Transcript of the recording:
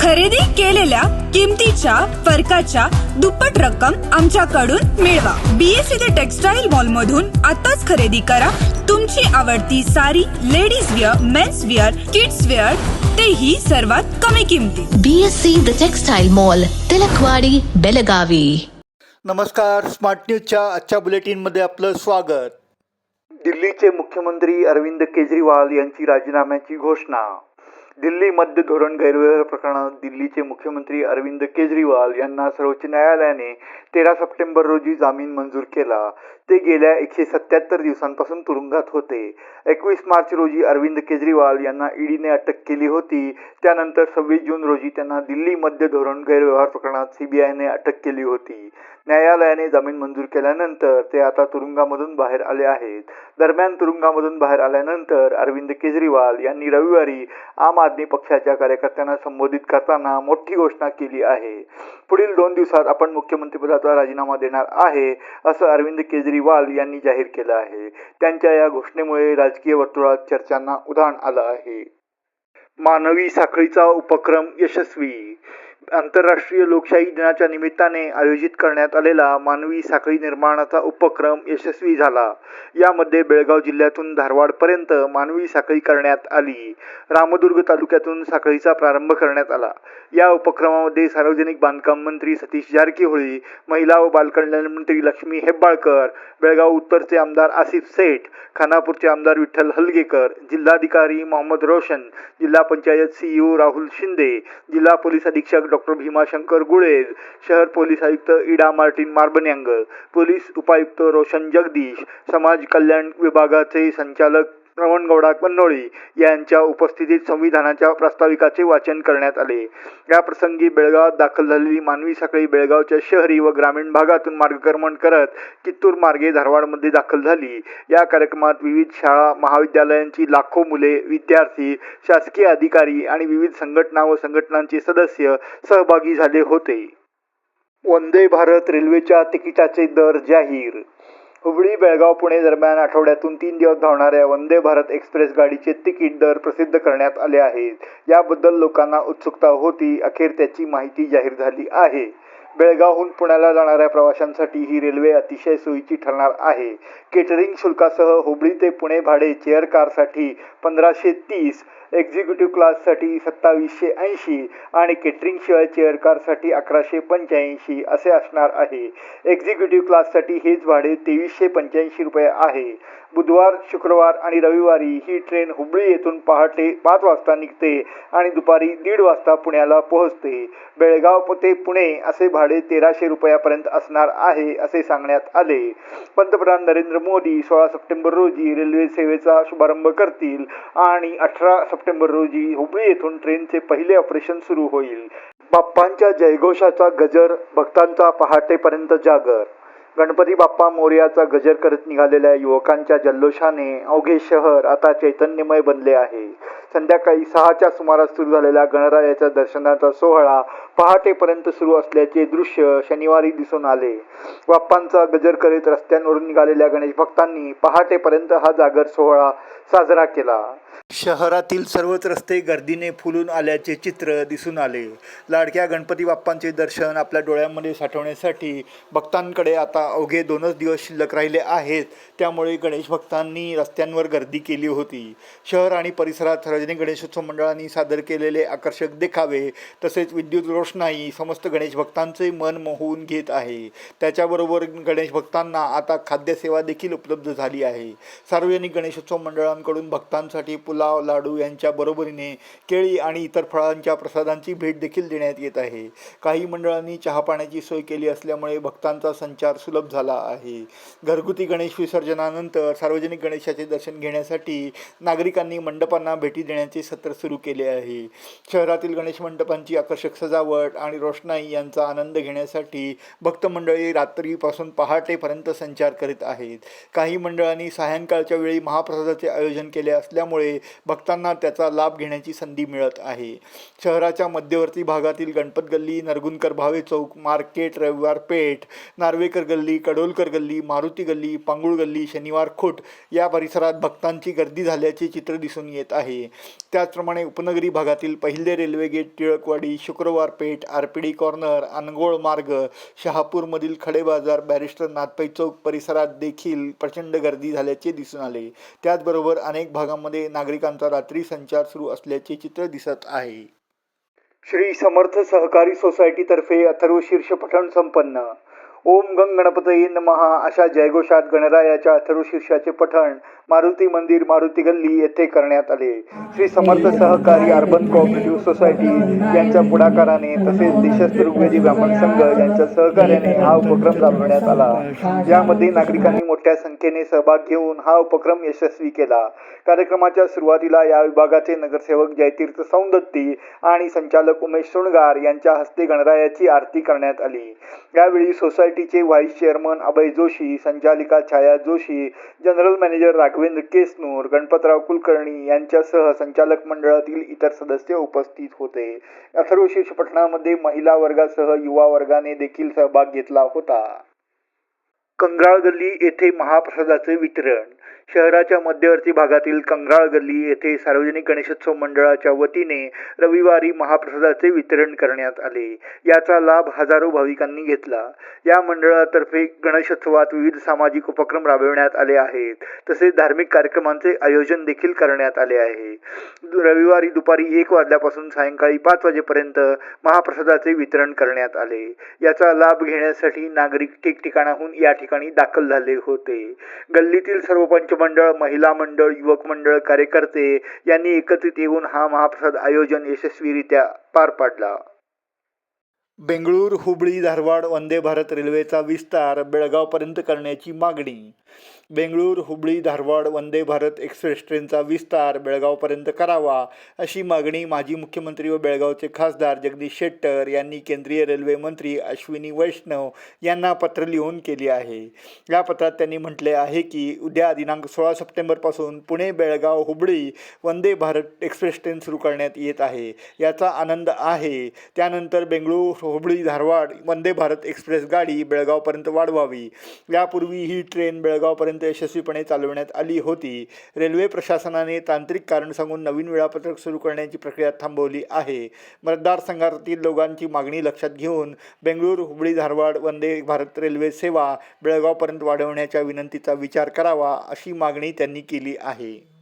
खरेदी केलेल्या किमतीच्या फरकाच्या दुप्पट रक्कम आमच्याकडून मिळवा. बीएससी द टेक्सटाईल मॉल मधून आताच खरेदी करा. तुमची आवडती sari ladies wear men's wear kids wear तेही सर्वात कमी किमतीत. BSc The Textile Mall, Tilakwadi Belagavi. नमस्कार स्मार्ट न्यूजच्या आजच्या बुलेटिनमध्ये आपलं स्वागत. दिल्लीचे मुख्यमंत्री अरविंद केजरीवाल यांची राजीनाम्याची घोषणा. दिल्ली मध्य धोरण गैरव्यवहार प्रकरणात दिल्लीचे मुख्यमंत्री अरविंद केजरीवाल यांना सर्वोच्च न्यायालयाने तेरा सप्टेंबर रोजी जामीन मंजूर केला. ते गेल्या एकशे सत्याहत्तर दिवसांपासून तुरुंगात होते. एकवीस मार्च रोजी अरविंद केजरीवाल यांना ईडीने अटक केली होती. त्यानंतर सव्वीस जून रोजी त्यांना दिल्ली मध्य धोरण गैरव्यवहार प्रकरणात सीबीआयने अटक केली होती. न्यायालयाने जामीन मंजूर केल्यानंतर ते आता तुरुंगामधून बाहेर आले आहेत. दरम्यान तुरुंगामधून बाहेर आल्यानंतर अरविंद केजरीवाल यांनी रविवारी आम आदमी पक्षाच्या कार्यकर्त्यांना संबोधित करताना मोठी घोषणा केली आहे. पुढील दोन दिवसात आपण मुख्यमंत्रीपदाचा राजीनामा देणार आहे असं अरविंद केजरीवाल यांनी जाहीर केलं आहे. त्यांच्या या घोषणेमुळे राजकीय वर्तुळात चर्चांना उधाण आलं आहे. मानवी साखळीचा उपक्रम यशस्वी आंतरराष्ट्रीय लोकशाही दिनाच्या निमित्ताने आयोजित करण्यात आलेला मानवी साखळी निर्माणाचा उपक्रम यशस्वी झाला. यामध्ये बेळगाव जिल्ह्यातून धारवाडपर्यंत मानवी साखळी करण्यात आली. रामदुर्ग तालुक्यातून साखळीचा प्रारंभ करण्यात आला. या उपक्रमामध्ये सार्वजनिक बांधकाम मंत्री सतीश जारकीहोळी महिला व बालकल्याण मंत्री लक्ष्मी हेब्बाळकर बेळगाव उत्तरचे आमदार आसिफ सेठ खानापूरचे आमदार विठ्ठल हलगेकर जिल्हाधिकारी मोहम्मद रोशन जिल्हा पंचायत सीईओ राहुल शिंदे जिल्हा पोलीस अधीक्षक डॉक्टर भीमाशंकर गुळेज शहर पोलीस आयुक्त इडा मार्टिन मार्बन्यांग पोलीस उपायुक्त रोशन जगदीश समाज कल्याण विभागाचे संचालक श्रवणगौडा कन्नोळी यांच्या उपस्थितीत संविधानाच्या प्रास्ताविकाचे वाचन करण्यात आले. या प्रसंगी बेळगावात दाखल झालेली मानवी साखळी बेळगावच्या शहरी व ग्रामीण भागातून मार्गक्रमण करत कित्तूर मार्गे धारवाडमध्ये दाखल झाली. या कार्यक्रमात विविध शाळा महाविद्यालयांची लाखो मुले विद्यार्थी शासकीय अधिकारी आणि विविध संघटना व संघटनांचे सदस्य सहभागी झाले होते. वंदे भारत रेल्वेच्या तिकिटाचे दर जाहीर हुबळी बेळगाव पुणे दरम्यान आठवड्यातून तीन दिवस धावणाऱ्या वंदे भारत एक्सप्रेस गाडीचे तिकीट दर प्रसिद्ध करण्यात आले आहेत. याबद्दल लोकांना उत्सुकता होती अखेर त्याची माहिती जाहीर झाली आहे. बेळगावहून पुण्याला जाणाऱ्या प्रवाशांसाठी ही रेल्वे अतिशय सोयीची ठरणार आहे. केटरिंग शुल्कासह हुबळी ते पुणे भाडे चेअर कारसाठी पंधराशे तीस एक्झिक्युटिव्ह क्लाससाठी सत्तावीसशे ऐंशी आणि केटरिंगशिवाय चेअर कारसाठी अकराशे पंच्याऐंशी असे असणार आहे. एक्झिक्युटिव्ह क्लाससाठी हेच भाडे तेवीसशे पंच्याऐंशी रुपये आहे. बुधवार शुक्रवार आणि रविवारी ही ट्रेन हुबळी येथून पहाटे पाच वाजता निघते आणि दुपारी दीड वाजता पुण्याला पोहोचते. बेळगाव ते पुणे असे भाडे तेराशे रुपयापर्यंत असणार आहे असे सांगण्यात आले. पंतप्रधान नरेंद्र मोदी सोळा सप्टेंबर रोजी रेल्वे सेवेचा शुभारंभ करतील आणि अठरा सप्टेंबर सप्टेंबर रोजी हुबळी येथून ट्रेनचे पहिले ऑपरेशन सुरू होईल. बाप्पांच्या जयघोषाचा गजर भक्तांचा पहाटेपर्यंत जागर. गणपती बाप्पा मोर्याचा गजर करत निघालेल्या युवकांच्या जल्लोषाने अवघे शहर आता चैतन्यमय बनले आहे. संध्याकाळी सहाच्या सुमारास सुरू झालेला गणरायाच्या दर्शनाचा सोहळा पहाटेपर्यंत सुरू असल्याचे दृश्य शनिवारी दिसून आले. बाप्पांचा गजर करीत रस्त्यांवरून निघालेल्या गणेश भक्तांनी पहाटेपर्यंत हा जागर सोहळा साजरा केला. शहरातील सर्वच रस्ते गर्दीने फुलून आल्याचे चित्र दिसून आले. लाडक्या गणपती बाप्पांचे दर्शन आपल्या डोळ्यांमध्ये साठवण्यासाठी भक्तांकडे आता अवघे दोनच दिवस शिल्लक राहिले आहेत. त्यामुळे गणेश भक्तांनी रस्त्यांवर गर्दी केली होती. शहर आणि परिसरात सार्वजनिक गणेशोत्सव मंडळांनी सादर केलेले आकर्षक देखावे तसेच विद्युत रोषणाई समस्त गणेश भक्तांचे मन मोहून घेत आहे. त्याच्याबरोबर गणेश भक्तांना आता खाद्यसेवा देखील उपलब्ध झाली आहे. सार्वजनिक गणेशोत्सव मंडळांकडून भक्तांसाठी पुलाव लाडू यांच्या बरोबरीने केळी आणि इतर फळांच्या प्रसादांची भेट देखील देण्यात येत आहे. काही मंडळांनी चहापाण्याची सोय केली असल्यामुळे भक्तांचा संचार सुलभ झाला आहे. घरगुती गणेश विसर्जनानंतर सार्वजनिक गणेशाचे दर्शन घेण्यासाठी नागरिकांनी मंडपांना भेटी देण्याचे सत्र सुरू केले आहे. शहरातील गणेश मंडपांची आकर्षक सजावट आणि रोषणाई यांचा आनंद घेण्यासाठी भक्त मंडळी रात्रीपासून पहाटेपर्यंत संचार करीत आहेत. काही मंडळांनी सायंकाळच्या वेळी महाप्रसादाचे आयोजन केले असल्यामुळे भक्तांना त्याचा लाभ घेण्याची संधी मिळत आहे. शहराच्या मध्यवर्ती भागातील गणपत गल्ली नरगुनकर भावे चौक मार्केट रविवार पेठ नार्वेकर गल्ली कडोलकर गल्ली मारुती गल्ली पांगुळ गल्ली शनिवार खोट या परिसरात भक्तांची गर्दी झाल्याचे चित्र दिसून येत आहे. त्याचप्रमाणे उपनगरी भागातील पहिले रेल्वे गेट टिळकवाडी शुक्रवार पेठ आरपीडी कॉर्नर अनगोळ मार्ग शहापूरमधील खडे बाजार बॅरिस्टर नाथपै चौक परिसरात देखील प्रचंड गर्दी झाल्याचे दिसून आले. त्याचबरोबर अनेक भागांमध्ये नागरिकांचा रात्री संचार सुरू असल्याचे चित्र दिसत आहे. श्री समर्थ सहकारी सोसायटीतर्फे अथर्व शीर्ष पठण संपन्न. ओम गंग गणपतये महा अशा जयघोषात गणरायाच्या अथर्व शीर्षाचे पठण मारुती मंदिर मारुती गल्ली येथे करण्यात आले. श्री समर्थ सहकारी अर्बन कोऑपरेटिव्ह सोसायटी यांच्या पुढाकाराने तसेच देशस्थ ऋग्वेदी ब्राह्मण संघ यांच्या सहकार्याने हा उपक्रम राबवण्यात आला. यामध्ये नागरिकांनी मोठ्या संख्येने सहभाग घेऊन हा उपक्रम यशस्वी केला. कार्यक्रमाच्या सुरुवातीला या विभागाचे नगरसेवक जयतीर्थ सौंदत्ती आणि संचालक उमेश सोणगार यांच्या हस्ते गणरायाची आरती करण्यात आली. यावेळी सोसायटीचे व्हाईस चेअरमन अभय जोशी संचालिका छाया जोशी जनरल मॅनेजर राघवेंद्र केसनूर गणपतराव कुलकर्णी यांच्यासह संचालक मंडळातील इतर सदस्य उपस्थित होते. अथर्व शीर्ष महिला वर्गासह युवा वर्गाने देखील सहभाग घेतला होता. कंगराळ गल्ली येथे महाप्रसादाचे वितरण शहराच्या मध्यवर्ती भागातील कंगाळ गल्ली येथे सार्वजनिक गणेशोत्सव मंडळाच्या वतीने रविवारी महाप्रसादाचे वितरण करण्यात आले. याचा लाभ हजारो भाविकांनी घेतला. या मंडळातर्फे गणेशोत्सवात विविध सामाजिक उपक्रम राबविण्यात आले आहेत. तसेच धार्मिक कार्यक्रमांचे आयोजन देखील करण्यात आले आहे. रविवारी दुपारी एक वाजल्यापासून सायंकाळी पाच वाजेपर्यंत महाप्रसादाचे वितरण करण्यात आले. याचा लाभ घेण्यासाठी नागरिक ठिकठिकाणाहून या ठिकाणी दाखल झाले होते. गल्लीतील सर्व पंचमंडळ महिला मंडळ युवक मंडळ कार्यकर्ते यांनी एकत्रित येऊन हा महाप्रसाद आयोजन यशस्वीरित्या पार पाडला. बेंगळूर हुबळी धारवाड वंदे भारत रेल्वेचा विस्तार बेळगावपर्यंत करण्याची मागणी. बेंगळूर हुबळी धारवाड वंदे भारत एक्सप्रेस ट्रेनचा विस्तार बेळगावपर्यंत करावा अशी मागणी माजी मुख्यमंत्री व बेळगावचे खासदार जगदीश शेट्टर यांनी केंद्रीय रेल्वे मंत्री अश्विनी वैष्णव यांना पत्र लिहून केली आहे. या पत्रात त्यांनी म्हटले आहे की उद्या दिनांक सोळा सप्टेंबरपासून पुणे बेळगाव हुबळी वंदे भारत एक्सप्रेस ट्रेन सुरू करण्यात येत आहे. याचा आनंद आहे. त्यानंतर बेंगळूर हुबळी धारवाड वंदे भारत एक्सप्रेस गाडी बेळगावपर्यंत वाढवावी. यापूर्वी ही ट्रेन बेळगावपर्यंत यशस्वीपणे चालवण्यात आली होती. रेल्वे प्रशासनाने तांत्रिक कारण सांगून नवीन वेळापत्रक सुरू करण्याची प्रक्रिया थांबवली आहे. मतदारसंघातील लोकांची मागणी लक्षात घेऊन बेंगळूर हुबळी धारवाड वंदे भारत रेल्वे सेवा बेळगावपर्यंत वाढवण्याच्या विनंतीचा विचार करावा अशी मागणी त्यांनी केली आहे.